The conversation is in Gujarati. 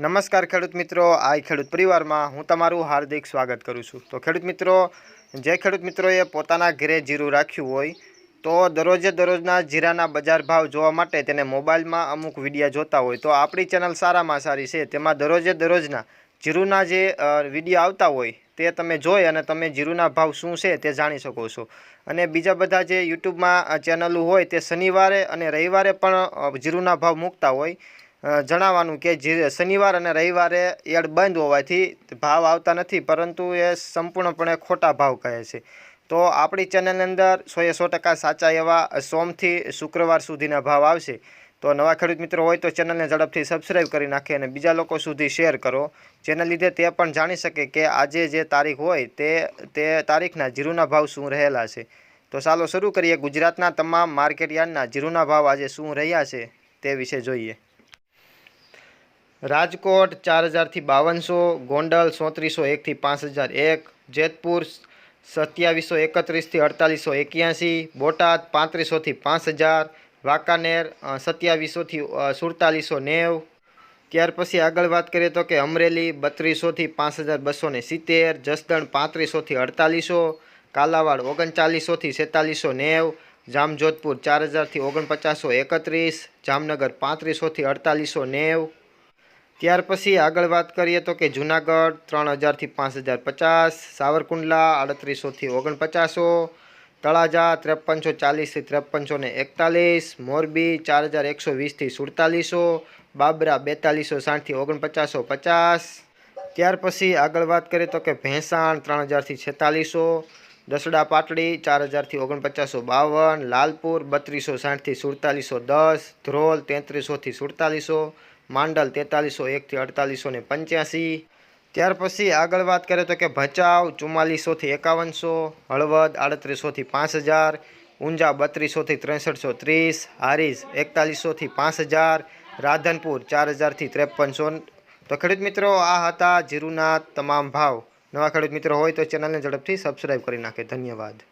નમસ્કાર ખેડૂત મિત્રો, આ ખેડૂત પરિવારમાં હું તમારું હાર્દિક સ્વાગત કરું છું. તો ખેડૂત મિત્રો, જે ખેડૂત મિત્રોએ પોતાના ઘરે જીરું રાખ્યું હોય, તો દરરોજે દરરોજના જીરાના બજાર ભાવ જોવા માટે તેને મોબાઈલમાં અમુક વિડીયા જોતા હોય. તો આપણી ચેનલ સારામાં સારી છે, તેમાં દરરોજે દરરોજના જીરુના જે વીડિયો આવતા હોય, તે તમે જોઈ અને તમે જીરુના ભાવ શું છે તે જાણી શકો છો. અને બીજા બધા જે યુટ્યુબમાં ચેનલો હોય, તે શનિવારે અને રવિવારે પણ જીરુંના ભાવ મૂકતા હોય. જણાવવાનું કે જે શનિવાર અને રવિવારે યાર્ડ બંધ હોવાથી ભાવ આવતા નથી, પરંતુ એ સંપૂર્ણપણે ખોટા ભાવ કહે છે. તો આપણી ચેનલની અંદર સોએ સો ટકા સાચા એવા સોમથી શુક્રવાર સુધીના ભાવ આવશે. તો નવા ખેડૂત મિત્રો હોય તો ચેનલને ઝડપથી સબસ્ક્રાઈબ કરી નાખે અને બીજા લોકો સુધી શેર કરો. જેના લીધે તે પણ જાણી શકે કે આજે જે તારીખ હોય તે તે તારીખના જીરુના ભાવ શું રહેલા છે. તો ચાલો શરૂ કરીએ ગુજરાતના તમામ માર્કેટ યાર્ડના જીરુના ભાવ આજે શું રહ્યા છે તે વિશે જોઈએ. રાજકોટ ચાર હજારથી બાવનસો, ગોંડલ સોત્રીસો એકથી પાંચ હજાર એક, જેતપુર સત્યાવીસો એકત્રીસથી અડતાલીસો એક્યાસી, બોટાદ પાંત્રીસોથી પાંચ હજાર, વાંકાનેર સત્યાવીસોથી સુડતાલીસો નેવ. ત્યાર પછી આગળ વાત કરીએ તો કે અમરેલી બત્રીસોથી પાંચ હજાર બસો ને સિત્તેર, જસદણ પાંત્રીસોથી અડતાલીસો, કાલાવાડ ઓગણચાલીસોથી સેતાલીસો નેવ, જામજોધપુર ચાર હજારથી ઓગણપચાસો એકત્રીસ, જામનગર પાંત્રીસોથી અડતાલીસો નેવ ત્યાર પછી આગળ વાત કરીએ તો કે જુનાગઢ ત્રણ હજારથી પાંચ હજાર પચાસ, સાવરકુંડલા આડત્રીસોથી ઓગણપચાસો, તળાજા ત્રેપનસો ચાલીસથી ત્રેપનસો ને એકતાલીસ, મોરબી ચાર હજાર એકસો વીસથી સુડતાલીસો, બાબરા બેતાલીસો સાઠથી ઓગણપચાસો પચાસ. ત્યાર પછી આગળ વાત કરીએ તો કે ભેંસાણ ત્રણ હજારથી છેતાલીસો, દસડા પાટડી ચાર હજારથી ઓગણપચાસો બાવન, લાલપુર બત્રીસો સાઠથી સુડતાલીસો દસ, ધ્રોલ તેત્રીસોથી સુડતાલીસો માંડલ તેતાલીસો એકથી અડતાલીસો ને પંચ્યાસી. ત્યાર પછી આગળ વાત કરીએ તો કે ભચાઉ ચુમ્માલીસોથી એકાવનસો, હળવદ આડત્રીસોથી પાંચ હજાર, ઊંઝા બત્રીસોથી ત્રેસઠસો ત્રીસ હારીઝ એકતાલીસોથી પાંચ હજાર, રાધનપુર ચાર હજારથી ત્રેપનસો. તો ખેડૂત મિત્રો, આ હતા જીરુના તમામ ભાવ. નવા ખેડૂત મિત્રો હોય તો ચેનલને ઝડપથી સબસ્ક્રાઈબ કરી નાખે. ધન્યવાદ.